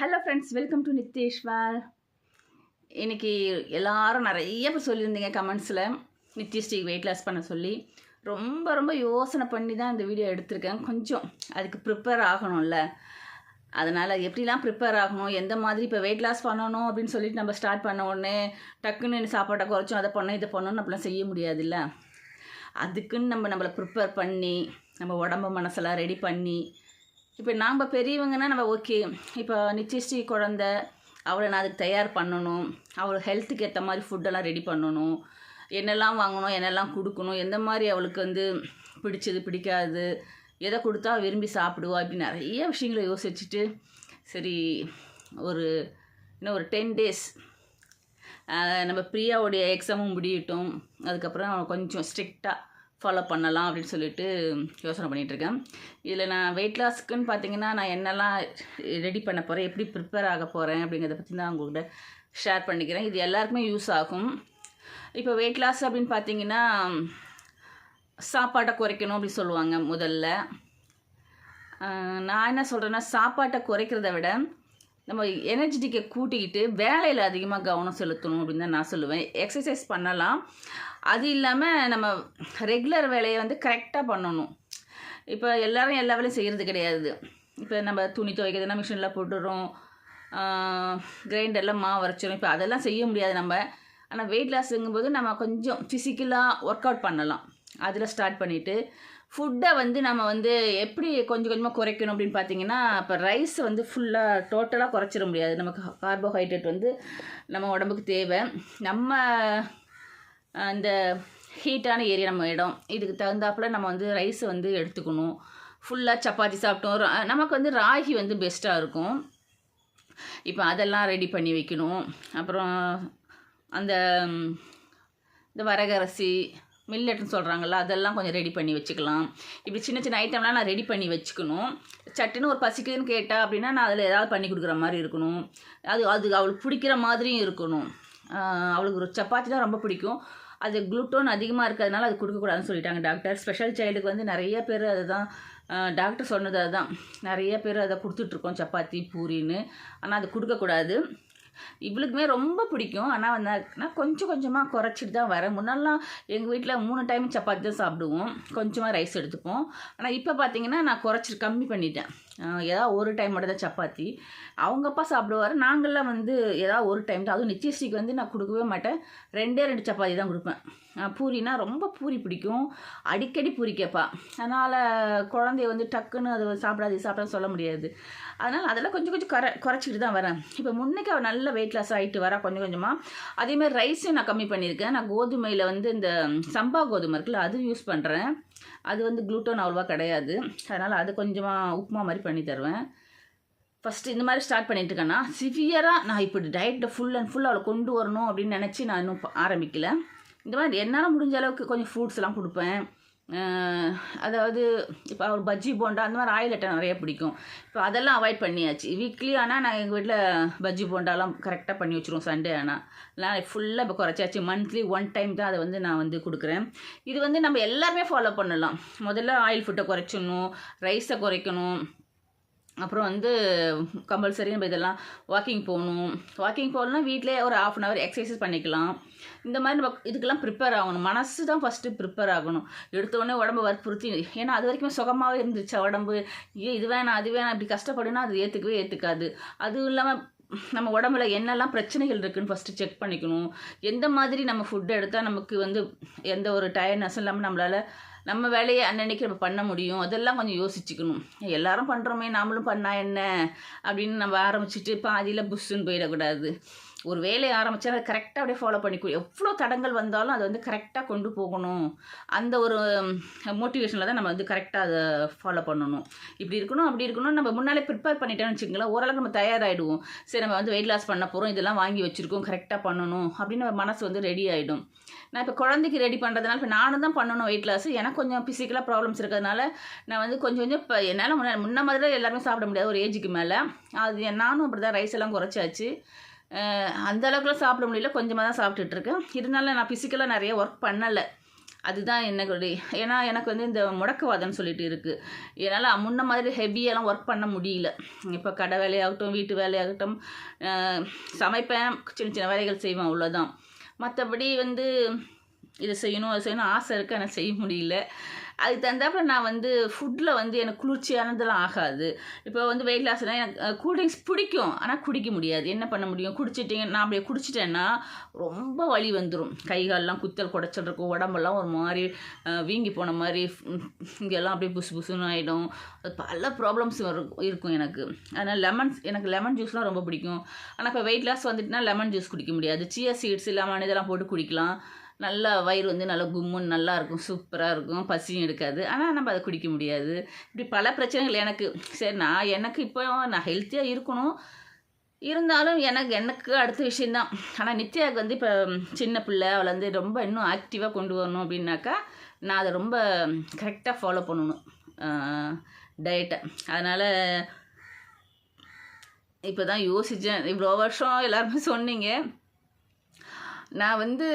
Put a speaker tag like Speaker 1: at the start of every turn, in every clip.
Speaker 1: Hello friends welcome to Nitheshwar இன்றைக்கி எல்லாரும் நிறைய பேர் சொல்லியிருந்தீங்க கமெண்ட்ஸில் நித்யஸ்ரீ வெயிட் லாஸ் பண்ண சொல்லி. ரொம்ப ரொம்ப யோசனை பண்ணி தான் இந்த வீடியோ எடுத்திருக்கேன். கொஞ்சம் அதுக்கு ப்ரிப்பேர் ஆகணும்ல. அதனால் எப்படிலாம் ப்ரிப்பேர் ஆகணும்? எந்த மாதிரி இப்போ வெயிட் லாஸ் பண்ணணும் அப்படின்னு சொல்லிட்டு நம்ம ஸ்டார்ட் பண்ண உடனே டக்குன்னு சாப்பாட்டை குறைச்சோம் அதை பண்ணோம் இதை பண்ணணும் அப்படிலாம் செய்ய முடியாதுல்ல. அதுக்குன்னு நம்ம நம்மளை ப்ரிப்பேர் பண்ணி நம்ம உடம்பு மனசெல்லாம் ரெடி பண்ணி இப்போ நாம் பெரியவங்கன்னா நம்ம ஓகே இப்போ நிச்சயஸ்ரீ குழந்த அவளை நான் அதுக்கு தயார் பண்ணணும். அவள் ஹெல்த்துக்கு ஏற்ற மாதிரி ஃபுட்டெல்லாம் ரெடி பண்ணணும். என்னெல்லாம் வாங்கணும் என்னெல்லாம் கொடுக்கணும் எந்த மாதிரி அவளுக்கு வந்து பிடிச்சது பிடிக்காது எதை கொடுத்தா விரும்பி சாப்பிடுவா அப்படின்னு நிறைய விஷயங்களை யோசிச்சுட்டு சரி ஒரு இன்னும் ஒரு டென் டேஸ் நம்ம பிரியாவுடைய எக்ஸாமும் முடியட்டும். அதுக்கப்புறம் கொஞ்சம் ஸ்ட்ரிக்டாக ஃபாலோ பண்ணலாம் அப்படின்னு சொல்லிட்டு யோசனை பண்ணிகிட்ருக்கேன் இதில் நான் வெயிட் லாஸ்க்குன்னு பார்த்தீங்கன்னா நான் என்னெல்லாம் ரெடி பண்ண போகிறேன் எப்படி ப்ரிப்பேர் ஆக போகிறேன் அப்படிங்கிறத பற்றி தான் உங்கள்கிட்ட ஷேர் பண்ணிக்கிறேன். இது எல்லாருக்குமே யூஸ் ஆகும். இப்போ வெயிட் லாஸ் அப்படின்னு பார்த்தீங்கன்னா சாப்பாட்டை குறைக்கணும் அப்படின்னு சொல்லுவாங்க முதல்ல. நான் என்ன சொல்கிறேன்னா சாப்பாட்டை குறைக்கிறத விட நம்ம எனர்ஜெட்டிக்கை கூட்டிக்கிட்டு வேலையில் அதிகமாக கவனம் செலுத்தணும் அப்படின்னு தான் நான் சொல்லுவேன். எக்ஸசைஸ் பண்ணலாம். அது இல்லாமல் நம்ம ரெகுலர் வேலையை வந்து கரெக்டாக பண்ணணும். இப்போ எல்லோரும் எல்லா வேலையும் செய்கிறது கிடையாது. இப்போ நம்ம துணி துவைக்கிறதுனா மிஷினில் போட்டுடுறோம். கிரைண்டரில் மாவு வரைச்சிடும் இப்போ அதெல்லாம் செய்ய முடியாது நம்ம. ஆனால் வெயிட் லாஸுங்கும்போது நம்ம கொஞ்சம் ஃபிசிக்கலாக ஒர்க் அவுட் பண்ணலாம். அதில் ஸ்டார்ட் பண்ணிவிட்டு ஃபுட்டை வந்து நம்ம வந்து எப்படி கொஞ்சம் கொஞ்சமாக குறைக்கணும் அப்படின்னு பார்த்தீங்கன்னா இப்போ ரைஸ் வந்து ஃபுல்லாக டோட்டலாக குறைச்சிட முடியாது. நமக்கு கார்போஹைட்ரேட் வந்து நம்ம உடம்புக்கு தேவை. நம்ம அந்த ஹீட்டான ஏரியா நம்ம இடம். இதுக்கு தகுந்தாப்புல நம்ம வந்து ரைஸ் வந்து எடுத்துக்கணும். ஃபுல்லாக சப்பாத்தி சாப்பிட்டோம். ரா- நமக்கு வந்து ராகி வந்து பெஸ்ட்டாக இருக்கும். இப்போ அதெல்லாம் ரெடி பண்ணி வைக்கணும். அப்புறம் அந்த இந்த வரகரிசி மில்லட்னு சொல்கிறாங்கல்ல அதெல்லாம் கொஞ்சம் ரெடி பண்ணி வச்சுக்கலாம். இப்படி சின்ன சின்ன ஐட்டம்லாம் நான் ரெடி பண்ணி வச்சுக்கணும். சட்டுன்னு ஒரு பசிக்குதுன்னு கேட்டால் அப்படின்னா நான் அதில் ஏதாவது பண்ணி கொடுக்குற மாதிரி இருக்கணும். அது அது அவளுக்கு பிடிக்கிற மாதிரியும் இருக்கணும். அவளுக்கு ஒரு சப்பாத்தி தான் ரொம்ப பிடிக்கும். அது குளுட்டோன் அதிகமாக இருக்கிறதுனால அது கொடுக்கக்கூடாதுன்னு சொல்லிட்டாங்க டாக்டர் ஸ்பெஷல் சைல்டுக்கு வந்து நிறைய பேர் அதுதான் டாக்டர் சொன்னது அதுதான். நிறைய பேர் அதை கொடுத்துட்ருக்கோம் சப்பாத்தி பூரின்னு. ஆனால் அது கொடுக்கக்கூடாது. இவளுக்குமே ரொம்ப பிடிக்கும். ஆனால் வந்து நான் கொஞ்சம் கொஞ்சமாக குறைச்சிட்டு தான் வரேன். முன்னெல்லாம் எங்கள் வீட்டில் மூணு டைம் சப்பாத்தி தான் சாப்பிடுவோம். கொஞ்சமாக ரைஸ் எடுத்துப்போம். ஆனால் இப்போ பார்த்தீங்கன்னா நான் குறைச்சி கம்மி பண்ணிட்டேன். ஏதாவது ஒரு டைம் மட்டும் தான் சப்பாத்தி. அவங்க அப்பா சாப்பிடுவார். நாங்கள்லாம் வந்து ஏதாவது ஒரு டைம் தான் அதுவும் நிச்சயஸ்ரீக்கு வந்து நான் கொடுக்கவே மாட்டேன். ரெண்டே ரெண்டு சப்பாத்தி தான் கொடுப்பேன். பூரினா ரொம்ப பூரி பிடிக்கும். அடிக்கடி பூரி கேட்பா. அதனால் குழந்தைய வந்து டக்குன்னு அதை சாப்பிடாது சாப்பிடாது சொல்ல முடியாது. அதனால் அதெல்லாம் கொஞ்சம் கொஞ்சம் குறை குறைச்சிட்டு தான் வரேன். இப்போ முன்னைக்கு அவள் நல்ல வெயிட் லாஸ் ஆகிட்டு வரா கொஞ்சம் கொஞ்சமாக அதேமாதிரி ரைஸையும் நான் கம்மி பண்ணியிருக்கேன். நான் கோதுமையில் வந்து இந்த சம்பா கோதுமை இருக்குல்ல அது யூஸ் பண்ணுறேன் அது வந்து குளுட்டோன் அவ்வளோவா கிடையாது. அதனால் அது கொஞ்சமாக உப்புமா மாதிரி பண்ணி தருவேன். ஃபஸ்ட்டு இந்த மாதிரி ஸ்டார்ட் பண்ணிட்டு இருக்கேன்னா சிவியராக நான் இப்படி டயட்டை ஃபுல் அண்ட் ஃபுல் அவளை கொண்டு வரணும் அப்படின்னு நினச்சி நான் இன்னும் ஆரம்பிக்கலை. இந்த மாதிரி என்னால் முடிஞ்ச அளவுக்கு கொஞ்சம் ஃப்ரூட்ஸ்லாம் கொடுப்பேன். அதாவது இப்போ ஒரு பஜ்ஜி போண்டா அந்த மாதிரி ஆயில் ஐட்டம் நிறைய பிடிக்கும். இப்போ அதெல்லாம் அவாய்ட் பண்ணியாச்சு. வீக்லி ஆனால் நான் எங்கள் வீட்டில் பஜ்ஜி போண்டாலாம் கரெக்டாக பண்ணி வச்சுருவோம் சண்டே ஆனால் நான் ஃபுல்லாக இப்போ குறைச்சாச்சு. மந்த்லி ஒன் டைம் தான் அதை வந்து நான் வந்து கொடுக்குறேன். இது வந்து நம்ம எல்லாருமே ஃபாலோ பண்ணலாம். முதல்ல ஆயில் ஃபுட்டை குறைச்சிடணும் ரைஸை குறைக்கணும். அப்புறம் வந்து கம்பல்சரி நம்ம இதெல்லாம் வாக்கிங் போகணும். வாக்கிங் போகணும்னா வீட்டிலே ஒரு ஆஃப் அன் ஹவர் எக்ஸசைஸ் பண்ணிக்கலாம். இந்த மாதிரி நம்ம இதுக்கெல்லாம் ப்ரிப்பேர் ஆகணும். மனசு தான் ஃபஸ்ட்டு ப்ரிப்பேர் ஆகணும். எடுத்தோடனே உடம்பு வற்புறுத்தி ஏன்னா அது வரைக்கும் சுகமாகவே இருந்துச்சு. உடம்பு ஏ இது வேணாம் அது வேணாம் இப்படி கஷ்டப்படுனா அது ஏற்றுக்கவே ஏற்றுக்காது அதுவும் இல்லாமல் நம்ம உடம்புல என்னெல்லாம் பிரச்சனைகள் இருக்குன்னு ஃபஸ்ட்டு செக் பண்ணிக்கணும். எந்த மாதிரி நம்ம ஃபுட்டு எடுத்தால் நமக்கு வந்து எந்த ஒரு டயர்னஸும் இல்லாமல் நம்மளால் நம்ம வேலையை அன்னன்னைக்கு நம்ம பண்ண முடியும். அதெல்லாம் கொஞ்சம் யோசிச்சுக்கணும். எல்லாரும் பண்ணுறோமே நாமளும் பண்ணால் என்ன? அப்படின்னு நம்ம ஆரம்பிச்சுட்டு பாதியில் புஷ்ஷுன்னு போயிடக்கூடாது. ஒரு வேலையை ஆரம்பித்தா அதை கரெக்டாக அப்படியே ஃபாலோ பண்ணிக்கணும் எவ்வளோ தடங்கள் வந்தாலும் அதை வந்து கரெக்டாக கொண்டு போகணும். அந்த ஒரு மோட்டிவேஷனில் தான் நம்ம வந்து கரெக்டாக அதை ஃபாலோ பண்ணணும். இப்படி இருக்கணும் அப்படி இருக்கணும் நம்ம முன்னாலே ப்ரிப்பேர் பண்ணிட்டோம்னு வச்சுக்கோங்களேன் ஓரளவுக்கு நம்ம தயாராகிடுவோம் சரி நம்ம வந்து வெயிட் லாஸ் பண்ண போகிறோம் இதெல்லாம் வாங்கி வச்சுருக்கோம் கரெக்டாக பண்ணணும் அப்படின்னு நம்ம மனசு வந்து ரெடி ஆகிடும் நான் இப்போ குழந்தைக்கு ரெடி பண்ணுறதுனால இப்போ நானும் தான் பண்ணணும் வெயிட் லாஸ் எனக்கு கொஞ்சம் ஃபிசிக்கலாக ப்ராப்ளம்ஸ் இருக்கிறதுனால நான் வந்து கொஞ்சம் கொஞ்சம் இப்போ என்னால் முன்ன முன்ன மாதிரி எல்லாருமே சாப்பிட முடியாது ஒரு ஏஜுக்கு மேலே. அது நானும் அப்படி தான் ரைஸ் எல்லாம் குறைச்சாச்சு. அந்த அளவுக்குலாம் சாப்பிட முடியல. கொஞ்சமாக தான் சாப்பிட்டுட்டு இருக்கேன் இருந்தாலும் நான் ஃபிசிக்கலாக நிறைய ஒர்க் பண்ணலை. அதுதான் என்னுடைய ஏன்னா எனக்கு வந்து இந்த முடக்கவாதம்னு சொல்லிட்டு இருக்குது என்னால் முன்ன மாதிரி ஹெவியெல்லாம் ஒர்க் பண்ண முடியல. இப்போ கடை வேலையாகட்டும் வீட்டு வேலையாகட்டும் சமைப்பேன். சின்ன சின்ன வேலைகள் செய்வேன் அவ்வளோதான் மற்றபடி வந்து இதை செய்யணும் அதை செய்யணும் ஆசை இருக்குது ஆனால் செய்ய முடியல. அதுக்கு தகுந்தாப்புல நான் வந்து ஃபுட்டில் வந்து எனக்கு குளிர்ச்சியானதெல்லாம் ஆகாது. இப்போ வந்து வெயிட் லாஸ்னால் எனக்கு கூல்ட்ரிங்க்ஸ் பிடிக்கும். ஆனால் குடிக்க முடியாது. என்ன பண்ண முடியும்? குடிச்சிட்டிங்க நான் அப்படியே குடிச்சிட்டேன்னா ரொம்ப வலி வந்துடும் கைகாலெலாம் குத்தல் குடைச்சல் இருக்கும். உடம்பெல்லாம் ஒரு மாதிரி வீங்கி போன மாதிரி இங்கெல்லாம் அப்படியே புசு புசுன்னு ஆகிடும் பல ப்ராப்ளம்ஸ் இருக்கும் எனக்கு. அதனால் லெமன் எனக்கு லெமன் ஜூஸ்லாம் ரொம்ப பிடிக்கும். ஆனால் இப்போ வெயிட் லாஸ் வந்துட்டுனா லெமன் ஜூஸ் குடிக்க முடியாது. சியா சீட்ஸ் லெமன் இதெல்லாம் போட்டு குடிக்கலாம். நல்லா வயிறு வந்து நல்லா கும்முன்னு நல்லா இருக்கும் சூப்பராக இருக்கும் பசியும் எடுக்காது. ஆனால் நம்ம அதை குடிக்க முடியாது. இப்படி பல பிரச்சனைகள் எனக்கு. சரி நான் எனக்கு இப்போ நான் ஹெல்த்தியாக இருக்கணும். இருந்தாலும் எனக்கு எனக்கு அடுத்த விஷயந்தான் ஆனால் நித்யாவுக்கு வந்து இப்போ சின்ன பிள்ளை அவளை வந்து ரொம்ப இன்னும் ஆக்டிவாக கொண்டு வரணும் அப்படின்னாக்கா நான் அதை ரொம்ப கரெக்டாக ஃபாலோ பண்ணணும். டயட்டை அதனால் இப்போ தான் யோசித்தேன் இவ்வளோ வருஷம் எல்லாருமே சொன்னீங்க. நான் வந்து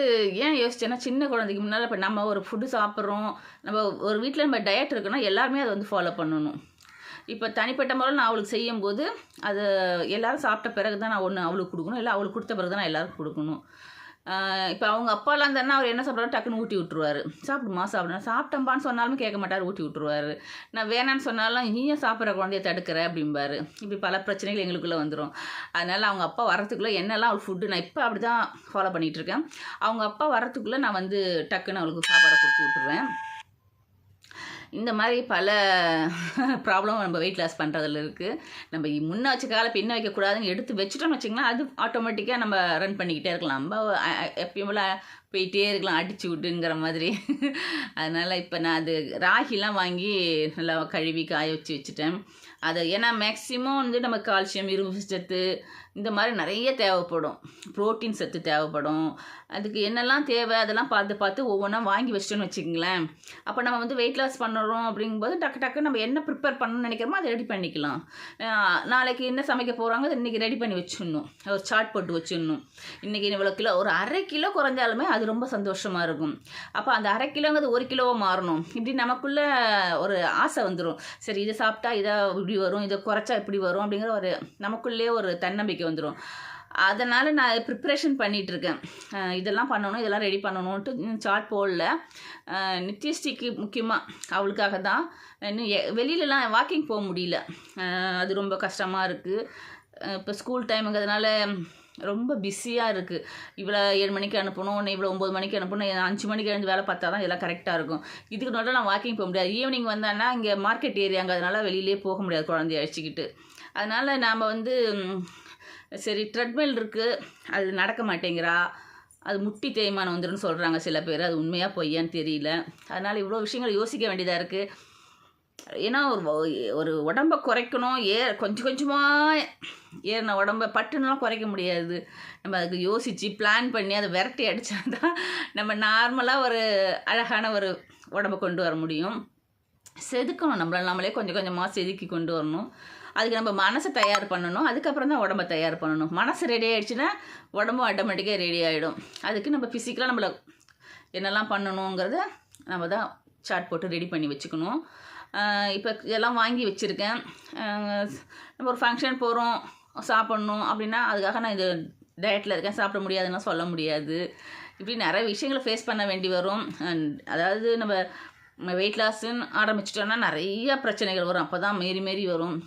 Speaker 1: ஏன் யோசிச்சேன்னா சின்ன குழந்தைக்கு முன்னால் இப்போ நம்ம ஒரு ஃபுட்டு சாப்பிட்றோம் நம்ம ஒரு வீட்டில் நம்ம டயட் இருக்குன்னா எல்லாருமே அதை வந்து ஃபாலோ பண்ணணும். இப்போ தனிப்பட்ட முறையில் நான் அவளுக்கு செய்யும்போது அது எல்லோரும் சாப்பிட்ட பிறகு தான் நான் ஒன்று அவளுக்கு கொடுக்கணும் இல்லை அவளுக்கு கொடுத்த பிறகு தான் நான் எல்லாருக்கும் கொடுக்கணும். இப்போ அவங்க அப்பாலாம் இருந்தாருன்னா அவர் என்ன சாப்பிட்றாரு டக்குன்னு ஊட்டி விட்டுருவாரு. சாப்பிடுமா சாப்பிடணும் சாப்பிட்டம்பான்னு சொன்னாலும் கேட்க மாட்டார் ஊட்டி விட்டுருவாரு. நான் வேணான்னு சொன்னாலும் நீயும் சாப்பிட்ற குழந்தைய தடுக்கிற அப்படிம்பாரு. இப்படி பல பிரச்சனைகள் எங்களுக்குள்ளே வந்துடும் அதனால் அவங்க அப்பா வரத்துக்குள்ளே என்னெல்லாம் அவள் ஃபுட்டு நான் இப்போ அப்படி தான் ஃபாலோ பண்ணிகிட்ருக்கேன் அவங்க அப்பா வரத்துக்குள்ளே நான் வந்து டக்குன்னு அவளுக்கு சாப்பாடை கொடுத்து விட்டுருவேன். இந்த மாதிரி பல ப்ராப்ளம் நம்ம வெயிட் லாஸ் பண்ணுறதுல இருக்குது நம்ம முன்ன வச்ச காலை பின்ன வைக்கக்கூடாதுன்னு எடுத்து வச்சுட்டோம்னு வச்சிங்கன்னா அது ஆட்டோமேட்டிக்காக நம்ம ரன் பண்ணிக்கிட்டே இருக்கலாம். நம்ம எப்பயும் போல போயிட்டே இருக்கலாம் அடிச்சு விட்டுங்கிற மாதிரி. அதனால் இப்போ நான் அது ராகிலாம் வாங்கி நல்லா கழுவி காய வச்சு வச்சுட்டேன். அதை ஏன்னா மேக்ஸிமம் வந்து நம்ம கால்சியம் இரும்பு சத்து இந்த மாதிரி நிறைய தேவைப்படும். புரோட்டீன் சத்து தேவைப்படும். அதுக்கு என்னெல்லாம் தேவை அதெல்லாம் பார்த்து பார்த்து ஒவ்வொன்றா வாங்கி வச்சிட்டோன்னு வச்சுக்கோங்களேன். அப்போ நம்ம வந்து வெயிட் லாஸ் பண்ணுறோம் அப்படிங்கும்போது டக்கு டக்கு நம்ம என்ன ப்ரிப்பேர் பண்ணணும்னு நினைக்கிறோமோ அதை ரெடி பண்ணிக்கலாம். நாளைக்கு என்ன சமைக்க போகிறாங்க அதை இன்றைக்கி ரெடி பண்ணி வச்சிடணும். ஒரு சாட் போட்டு வச்சிடணும். இன்றைக்கி இவ்வளோ கிலோ ஒரு அரை கிலோ குறைஞ்சாலுமே அது ரொம்ப சந்தோஷமாக இருக்கும். அப்போ அந்த அரை கிலோங்கிறது ஒரு கிலோவாக மாறணும். இப்படி நமக்குள்ள ஒரு ஆசை வந்துடும் சரி இதை சாப்பிட்டா இதை இப்படி வரும் இதை குறைச்சா இப்படி வரும் அப்படிங்கிற ஒரு நமக்குள்ளே ஒரு தன்னம்பிக்கை வந்துடும் அதனால் நான் ப்ரிப்ரேஷன் பண்ணிகிட்ருக்கேன் இதெல்லாம் பண்ணணும் இதெல்லாம் ரெடி பண்ணணுன்ட்டு இன்னும் சார்ட் போடல. நித்யஸ்டிக்கு நித்யஸ்ரீக்கு முக்கியமாக அவளுக்காக தான். இன்னும் வெளியிலலாம் வாக்கிங் போக முடியல. அது ரொம்ப கஷ்டமாக இருக்குது இப்போ ஸ்கூல் டைமுங்கிறதுனால ரொம்ப பிஸியாக இருக்குது இவ்வளோ ஏழு மணிக்கு அனுப்பணும் ஒன்று இவ்வளோ ஒம்பது மணிக்கு அனுப்பணும் அஞ்சு மணிக்கு எழுந்து வேலை பார்த்தா தான் இதெல்லாம் கரெக்டாக இருக்கும். இதுக்கு நடுவில் நான் வாக்கிங் போக முடியாது. ஈவினிங் வந்தான்னா இங்கே மார்க்கெட் ஏரியாங்கிறதுனால வெளியிலே போக முடியாது குழந்தைய அழைச்சிக்கிட்டு. அதனால் நாம் வந்து சரி ட்ரெட்மில் இருக்குது அது நடக்க மாட்டேங்கிறா. அது முட்டி தேய்மானம் வந்துருன்னு சொல்கிறாங்க சில பேர். அது உண்மையாக பொய்யான்னு தெரியல. அதனால் இவ்வளோ விஷயங்கள் யோசிக்க வேண்டியதாக இருக்குது ஏன்னா ஒரு ஒரு உடம்பை குறைக்கணும். ஏ கொஞ்சம் கொஞ்சமாக ஏறின உடம்ப பட்டுன்னெலாம் குறைக்க முடியாது. நம்ம அதுக்கு யோசித்து பிளான் பண்ணி அதை விரட்டி அடித்தா தான் நம்ம நார்மலாக ஒரு அழகான ஒரு உடம்ப கொண்டு வர முடியும். செதுக்கணும். நம்மள நம்மளே கொஞ்சம் கொஞ்சமாக செதுக்கி கொண்டு வரணும். அதுக்கு நம்ம மனசை தயார் பண்ணணும். அதுக்கப்புறம் தான் உடம்ப தயார் பண்ணணும். மனசு ரெடி ஆகிடுச்சுன்னா உடம்பும் ஆட்டோமேட்டிக்காக ரெடி ஆகிடும் அதுக்கு நம்ம ஃபிசிக்கலாக நம்மளை என்னெல்லாம் பண்ணணுங்கிறத நம்ம தான் சார்ட் போட்டு ரெடி பண்ணி வச்சுக்கணும். இப்போ இதெல்லாம் வாங்கி வச்சுருக்கேன். நம்ம ஒரு ஃபங்க்ஷன் போகிறோம் சாப்பிட்ணும் அப்படின்னா அதுக்காக நான் இது டயட்டில் இருக்கேன். சாப்பிட முடியாதுன்னா சொல்ல முடியாது. இப்படி நிறைய விஷயங்களை ஃபேஸ் பண்ண வேண்டி வரும். அதாவது நம்ம வெயிட் லாஸ்ன்னு ஆரம்பிச்சிட்டோன்னா நிறைய பிரச்சனைகள் வரும். அப்போ தான் மீறி மீறி வரும்.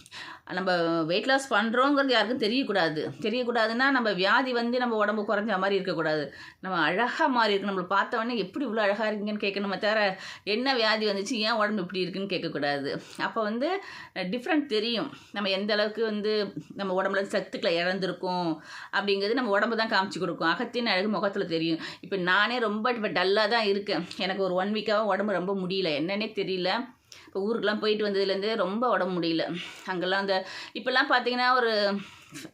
Speaker 1: நம்ம வெயிட் லாஸ் பண்ணுறோங்கிறது யாருக்கும் தெரியக்கூடாது. தெரியக்கூடாதுன்னா நம்ம வியாதி வந்து நம்ம உடம்பு குறைஞ்ச மாதிரி இருக்கக்கூடாது. நம்ம அழகாக மாறி இருக்கு. நம்மளை பார்த்தவொடனே எப்படி இவ்வளோ அழகாக இருக்கீங்கன்னு கேட்கணுமே தவிர என்ன வியாதி வந்துச்சு? ஏன் உடம்பு இப்படி இருக்குன்னு கேட்கக்கூடாது. அப்போ வந்து டிஃப்ரெண்ட் தெரியும். நம்ம எந்த அளவுக்கு வந்து நம்ம உடம்புல சத்துக்களை இழந்திருக்கோம் அப்படிங்கிறது நம்ம உடம்பு தான் காமிச்சு கொடுக்கும். அகத்தின் அழகு முகத்தில் தெரியும். இப்போ நானே ரொம்ப இப்போ டல்லாக தான் இருக்கேன். எனக்கு ஒரு ஒன் வீக்காக உடம்பு ரொம்ப முடியல. என்னன்னே தெரியல. இப்போ ஊருக்கெலாம் போயிட்டு வந்ததுலேருந்து ரொம்ப உடம்பு முடியல. அங்கெல்லாம் அந்த இப்போல்லாம் பார்த்தீங்கன்னா ஒரு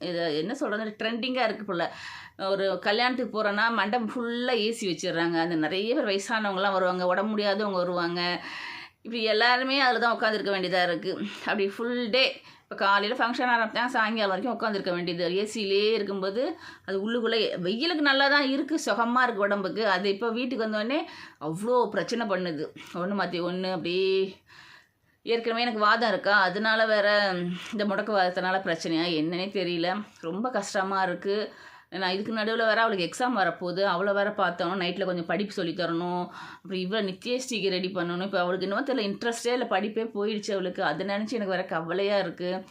Speaker 1: இது என்ன சொல்கிறது ட்ரெண்டிங்காக இருக்குது போல். ஒரு கல்யாணத்துக்கு போகிறோன்னா மண்டபம் ஃபுல்லாக ஏசி வச்சிடுறாங்க. அந்த நிறைய பேர் வயசானவங்களாம் வருவாங்க உடம்பு முடியாதவங்க வருவாங்க. இப்படி எல்லாருமே அதில் தான் உட்காந்துருக்க வேண்டியதாக இருக்குது அப்படி ஃபுல் டே இப்போ காலையில் ஃபங்க்ஷன் ஆரம்பித்தா சாயங்காலம் வரைக்கும் உட்காந்துருக்க வேண்டியது. ஏசியிலே இருக்கும்போது அது உள்ளுக்குள்ளே வெயிலுக்கு நல்லா தான் இருக்குது சுகமாக இருக்குது உடம்புக்கு. அது இப்போ வீட்டுக்கு வந்தோடனே அவ்வளோ பிரச்சனை பண்ணுது. ஒன்று மாற்றி ஒன்று அப்படியே ஏற்கனவே எனக்கு வாதம் இருக்கா? அதனால வேறு இந்த முடக்கு வாதத்தினால பிரச்சனையா என்னன்னே தெரியல. ரொம்ப கஷ்டமாக இருக்குது நான் இதுக்கு நடுவில் வேறு அவளுக்கு எக்ஸாம் வரப்போகுது. அவளை வேற பார்த்தோம். நைட்டில் கொஞ்சம் படிப்பு சொல்லித் தரணும். அப்புறம் இவ்வளோ நித்யஸ்ரீக்கு ரெடி பண்ணணும். இப்போ அவளுக்கு இன்னும் தெரியல இன்ட்ரெஸ்டே இல்லை படிப்பே போயிடுச்சு அவளுக்கு. அதை நினச்சி எனக்கு வேறு கவலையாக இருக்குது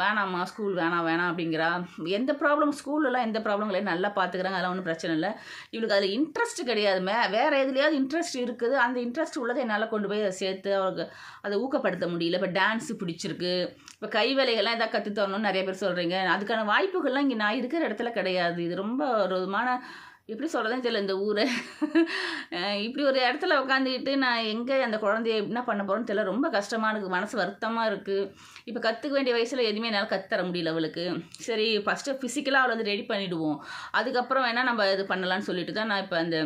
Speaker 1: வேணாம்மா ஸ்கூல் வேணாம் வேணாம் அப்படிங்கிறா. எந்த ப்ராப்ளம் ஸ்கூல்லலாம் எந்த ப்ராப்ளம் இல்லை நல்லா பார்த்துக்கிறாங்க. அதெல்லாம் ஒன்றும் பிரச்சனை இல்லை. இவளுக்கு அதில் இன்ட்ரெஸ்ட் கிடையாது. மே வேறு எதுலையாவது இன்ட்ரெஸ்ட் இருக்குது. அந்த இன்ட்ரெஸ்ட் உள்ளதை என்னால் கொண்டு போய் அதை சேர்த்து அவளுக்கு அதை ஊக்கப்படுத்த முடியல. இப்போ டான்ஸு பிடிச்சிருக்கு. இப்போ கை வேலைகள்லாம் எதாவது கற்றுத் தரணும்னு நிறைய பேர் சொல்கிறீங்க அதுக்கான வாய்ப்புகள்லாம் இங்கே நான் இருக்கிற இடத்துல கிடையாது. இது ரொம்ப ஒரு விதமான எப்படி சொல்கிறதுன்னு தெரியல இந்த ஊரை. இப்படி ஒரு இடத்துல உட்காந்துக்கிட்டு நான் எங்கே அந்த குழந்தைய என்ன பண்ண போகிறேன்னு தெரியல. ரொம்ப கஷ்டமாக இருக்குது மனசு வருத்தமாக இருக்குது இப்போ கற்றுக்க வேண்டிய வயசில் எதுவுமே என்னால் கற்றுத்தர முடியல அவளுக்கு. சரி ஃபஸ்ட்டு ஃபிசிக்கலாக அவளை வந்து ரெடி பண்ணிவிடுவோம் அதுக்கப்புறம் வேணால் நம்ம இது பண்ணலான்னு சொல்லிட்டு தான் நான் இப்போ அந்த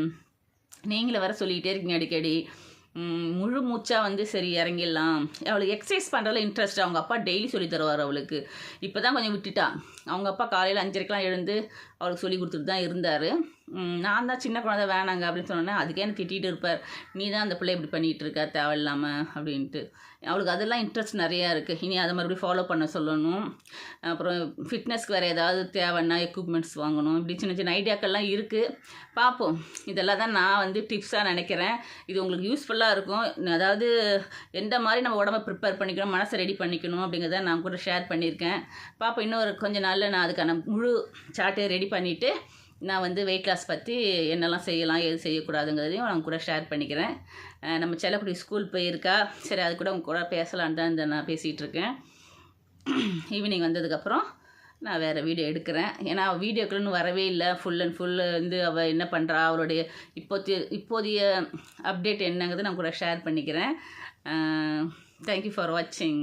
Speaker 1: நீங்களே வர சொல்லிக்கிட்டே இருக்கீங்க அடிக்கடி. முழு மூச்சாக வந்து சரி இறங்கிடலாம். அவளுக்கு எக்ஸசைஸ் பண்ணுறதுல இன்ட்ரெஸ்ட் அவங்க அப்பா டெய்லி சொல்லி தருவார் அவளுக்கு. இப்போ தான் கொஞ்சம் விட்டுட்டா. அவங்க அப்பா காலையில் அஞ்சரைக்கெலாம் எழுந்து அவளுக்கு சொல்லி கொடுத்துட்டு தான் இருந்தார். நான் தான் சின்ன குழந்தை வேணாங்க அப்படின்னு சொன்னோன்னே அதுக்கே என்ன திட்டிகிட்டு இருப்பார். நீ தான் அந்த பிள்ளை இப்படி பண்ணிகிட்டு இருக்க தேவையில்லாமல் அப்படின்ட்டு. அவளுக்கு அதெல்லாம் இன்ட்ரெஸ்ட் நிறையா இருக்குது இனி அதை மறுபடியும் ஃபாலோ பண்ண சொல்லணும். அப்புறம் ஃபிட்னஸ்க்கு வேறு ஏதாவது தேவைன்னா எக்யூப்மெண்ட்ஸ் வாங்கணும். இப்படி சின்ன சின்ன ஐடியாக்கள்லாம் இருக்குது பார்ப்போம் இதெல்லாம் தான் நான் வந்து டிப்ஸாக நினைக்கிறேன். இது உங்களுக்கு யூஸ்ஃபுல்லாக இருக்கும். அதாவது எந்த மாதிரி நம்ம உடம்ப ப்ரிப்பேர் பண்ணிக்கணும் மனசை ரெடி பண்ணிக்கணும் அப்படிங்கிறத நான் கூட ஷேர் பண்ணியிருக்கேன். பார்ப்போம் இன்னும் ஒரு கொஞ்ச நாளில் நான் அதுக்கான முழு சார்ட்டை ரெடி பண்ணிவிட்டு நான் வந்து வெயிட் லாஸ் பற்றி என்னெல்லாம் செய்யலாம் எது செய்யக்கூடாதுங்கிறதையும் நான் கூட ஷேர் பண்ணிக்கிறேன். நம்ம செல்லக்குடி ஸ்கூல் போயிருக்கா? சரி அது கூட உங்க கூட பேசலான் தான் இந்த நான் பேசிகிட்டு இருக்கேன். ஈவினிங் வந்ததுக்கப்புறம் நான் வேறு வீடியோ எடுக்கிறேன். ஏன்னா வீடியோக்குள்ளன்னு வரவே இல்லை. ஃபுல் அண்ட் ஃபுல் வந்து அவள் என்ன பண்ணுறா அவளுடைய இப்போதைய இப்போதைய அப்டேட் என்னங்கிறது நான் கூட ஷேர் பண்ணிக்கிறேன். தேங்க்யூ ஃபார் வாட்சிங்